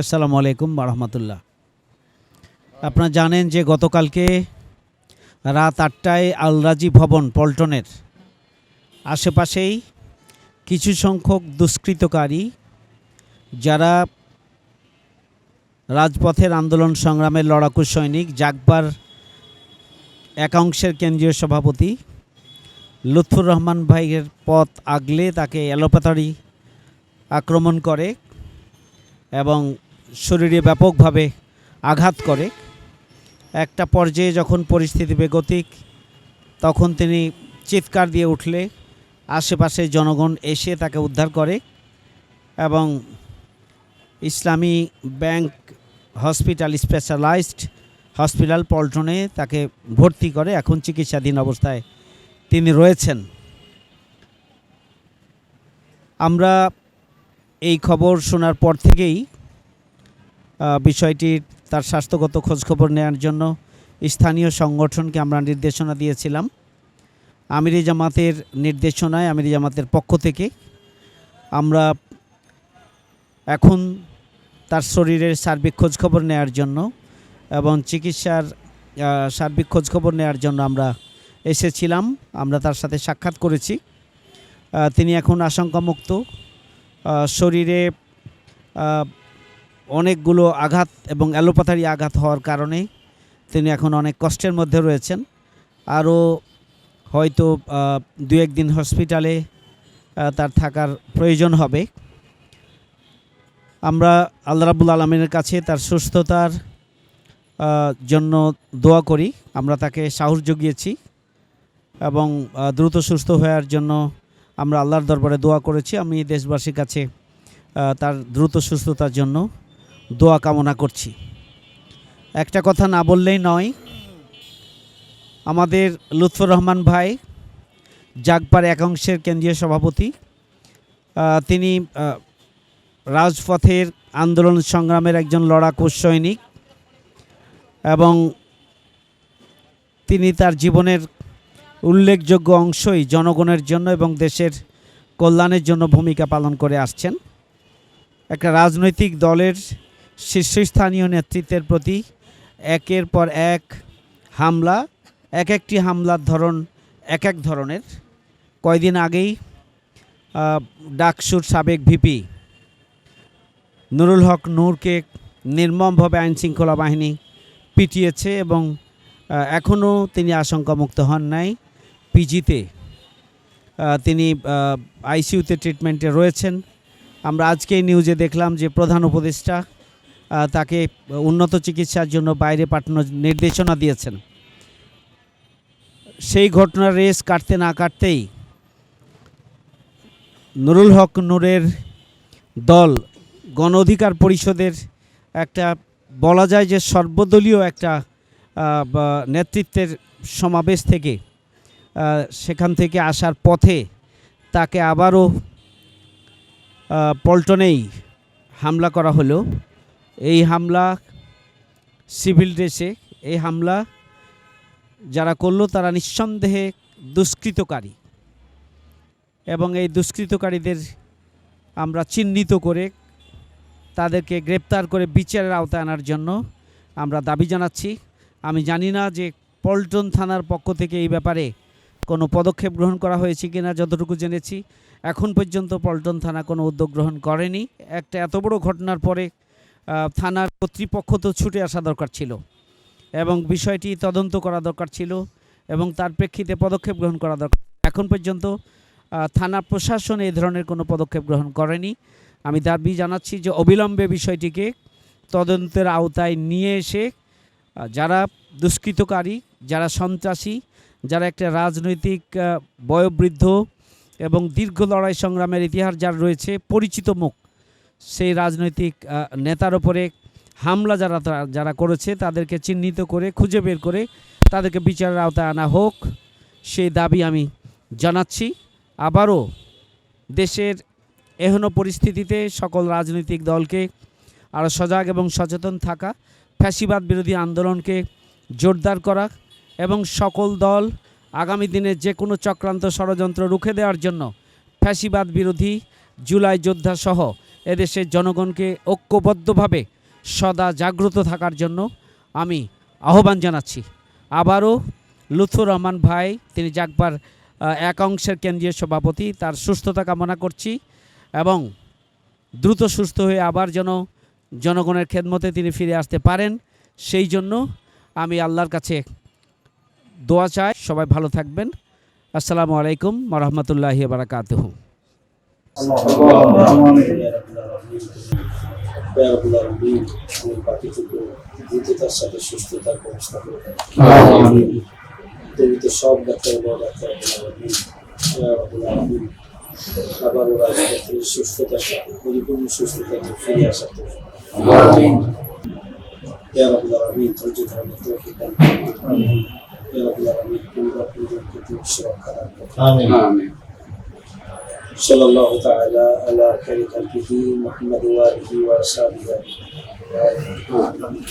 আসসালামু আলাইকুম রহমতুল্লাহ। আপনারা জানেন যে গতকালকে রাত আটটায় আলরাজি ভবন, পল্টনের আশেপাশেই কিছু সংখ্যক দুষ্কৃতকারী যারা রাজপথের আন্দোলন সংগ্রামের লড়াকু সৈনিক জাগবার একাংশের কেন্দ্রীয় সভাপতি লুৎফুর রহমান ভাইয়ের পথ আগলে তাকে অ্যালোপ্যাথারি আক্রমণ করে এবং শরীরে ব্যাপকভাবে আঘাত করে। একটা পর্যায়ে যখন পরিস্থিতি বেগতিক, তখন তিনি চিৎকার দিয়ে উঠলে আশেপাশে জনগণ এসে তাকে উদ্ধার করে এবং Islami bank hospital specialised hospital পল্টনে তাকে ভর্তি করে। এখন চিকিৎসাধীন অবস্থায় তিনি রয়েছেন। আমরা এই খবর শোনার পর থেকেই বিষয়টির তার স্বাস্থ্যগত খোঁজখবর নেওয়ার জন্য স্থানীয় সংগঠনকে আমরা নির্দেশনা দিয়েছিলাম। আমিরি জামাতের নির্দেশনায়, আমিরি জামাতের পক্ষ থেকে আমরা এখন তার শরীরের সার্বিক খোঁজখবর নেওয়ার জন্য এবং চিকিৎসার সার্বিক খোঁজখবর নেওয়ার জন্য আমরা এসেছিলাম। আমরা তার সাথে সাক্ষাৎ করেছি। তিনি এখন আশঙ্কামুক্ত। শরীরে অনেকগুলো আঘাত এবং অ্যালোপাথারি আঘাত হওয়ার কারণে তিনি এখন অনেক কষ্টের মধ্যে রয়েছেন। আরও হয়তো দু একদিন হসপিটালে তার থাকার প্রয়োজন হবে। আমরা আল্লাহ রাবুল আলমিনের কাছে তার সুস্থতার জন্য দোয়া করি। আমরা তাকে সাহস জুগিয়েছি এবং দ্রুত সুস্থ হওয়ার জন্য আমরা আল্লাহর দরবারে দোয়া করেছি। আমি দেশবাসীর কাছে তার দ্রুত সুস্থতার জন্য দোয়া কামনা করছি। একটা কথা না বললেই নয়, আমাদের লুৎফর রহমান ভাই জাগপার একাংশের কেন্দ্রীয় সভাপতি তিনি রাজপথের আন্দোলন সংগ্রামের একজন লড়াকু সৈনিক এবং তিনি তার জীবনের উল্লেখযোগ্য অংশই জনগণের জন্য এবং দেশের কল্যাণের জন্য ভূমিকা পালন করে আসছেন। একটা রাজনৈতিক দলের শীর্ষস্থানীয় নেতৃত্বের প্রতি একের পর এক হামলা, এক একটি হামলার ধরন এক এক ধরনের। কয়দিন আগেই ডাকসুর সাবেক ভিপি নুরুল হক নূরকে নির্মমভাবে আইনশৃঙ্খলা বাহিনী পিটিয়েছে এবং এখনও তিনি আশঙ্কামুক্ত হন নাই। পিজিতে তিনি আইসিইউতে ট্রিটমেন্টে রয়েছেন। আমরা আজকে নিউজে দেখলাম যে প্রধান উপদেষ্টা তাকে উন্নত চিকিৎসার জন্য বাইরে পাঠানোর নির্দেশনা দিয়েছেন। সেই ঘটনার রেস কাটতে না কাটতেই নুরুল হক নূরের দল গণ অধিকার পরিষদের একটা বলা যায় যে সর্বদলীয় একটা নেতৃত্বের সমাবেশ থেকে সেখান থেকে আসার পথে তাকে আবারও পল্টনেই হামলা করা হলো। এই হামলা সিভিল ড্রেসে, এই হামলা যারা করল তারা নিঃসন্দেহে দুষ্কৃতকারী। এবং এই দুষ্কৃতকারীদের আমরা চিহ্নিত করে তাদেরকে গ্রেপ্তার করে বিচারের আওতায় আনার জন্য আমরা দাবি জানাচ্ছি। আমি জানি না যে পল্টন থানার পক্ষ থেকে এই ব্যাপারে কোনো পদক্ষেপ গ্রহণ করা হয়েছে কি না যতটুকু জেনেছি। এখন পর্যন্ত পল্টন থানা কোনো উদ্যোগ গ্রহণ করেনি। একটা এত বড় ঘটনার পরে থানার কর্তৃপক্ষ তো ছুটে আসা দরকার ছিল এবং বিষয়টি তদন্ত করা দরকার ছিল এবং তার প্রেক্ষিতে পদক্ষেপ গ্রহণ করা দরকার এখন পর্যন্ত থানা প্রশাসন এই ধরনের কোনো পদক্ষেপ গ্রহণ করেনি। আমি দাবি জানাচ্ছি যে অবিলম্বে বিষয়টিকে তদন্তের আওতায় নিয়ে এসে যারা দুষ্কৃতকারী, যারা সন্ত্রাসী, যারা একটা রাজনৈতিক বয়োবৃদ্ধ এবং দীর্ঘ লড়াই সংগ্রামের ইতিহাস যার রয়েছে, পরিচিত মুখ, সেই রাজনৈতিক নেতার ওপরে হামলা যারা যারা করেছে, তাদেরকে চিহ্নিত করে, খুঁজে বের করে তাদেরকে বিচারের আওতায় আনা হোক, সেই দাবি আমি জানাচ্ছি। আবারও দেশের এহনো পরিস্থিতিতে সকল রাজনৈতিক দলকে আরও সজাগ এবং সচেতন থাকা, ফ্যাসিবাদ বিরোধী আন্দোলনকে জোরদার করা এবং সকল দল আগামী দিনে যে কোনো চক্রান্ত ষড়যন্ত্র রুখে দেওয়ার জন্য ফ্যাসিবাদ বিরোধী জুলাই যোদ্ধা সহ এদেশের জনগণকে ঐক্যবদ্ধভাবে সদা জাগ্রত থাকার জন্য আমি আহ্বান জানাচ্ছি। আবারও লুথুর রহমান ভাই, তিনি জাগবার এক অংশের কেন্দ্রীয় সভাপতি, তার সুস্থতা কামনা করছি। এবং দ্রুত সুস্থ হয়ে আবার যেন জনগণের খেদমতে তিনি ফিরে আসতে পারেন সেই জন্য আমি আল্লাহর কাছে দোয়া চাই। সবাই ভালো থাকবেন। আসসালামু আলাইকুম রহমতুল্লাহি বারাকাতুহু। দ্রুততার সাথে সুস্থতার ব্যবস্থা করে তুমি তো সব ডাক্তার বড় ডাক্তার আবার ওরা যাতে সুস্থতার সাথে পরিপূর্ণ সুস্থতাতে ফিরে আসা তো ইয়া রাব্বুল আলামিন ধৈর্য ধারণের তৌফিক দান করুন। ইয়া রাব্বুল আলামিন পরিবার পরিজনকে তুমি সুরক্ষা দান করুন। آمين صلى الله تعالى على خير خلقه محمد وآله وأصحابه أجمعين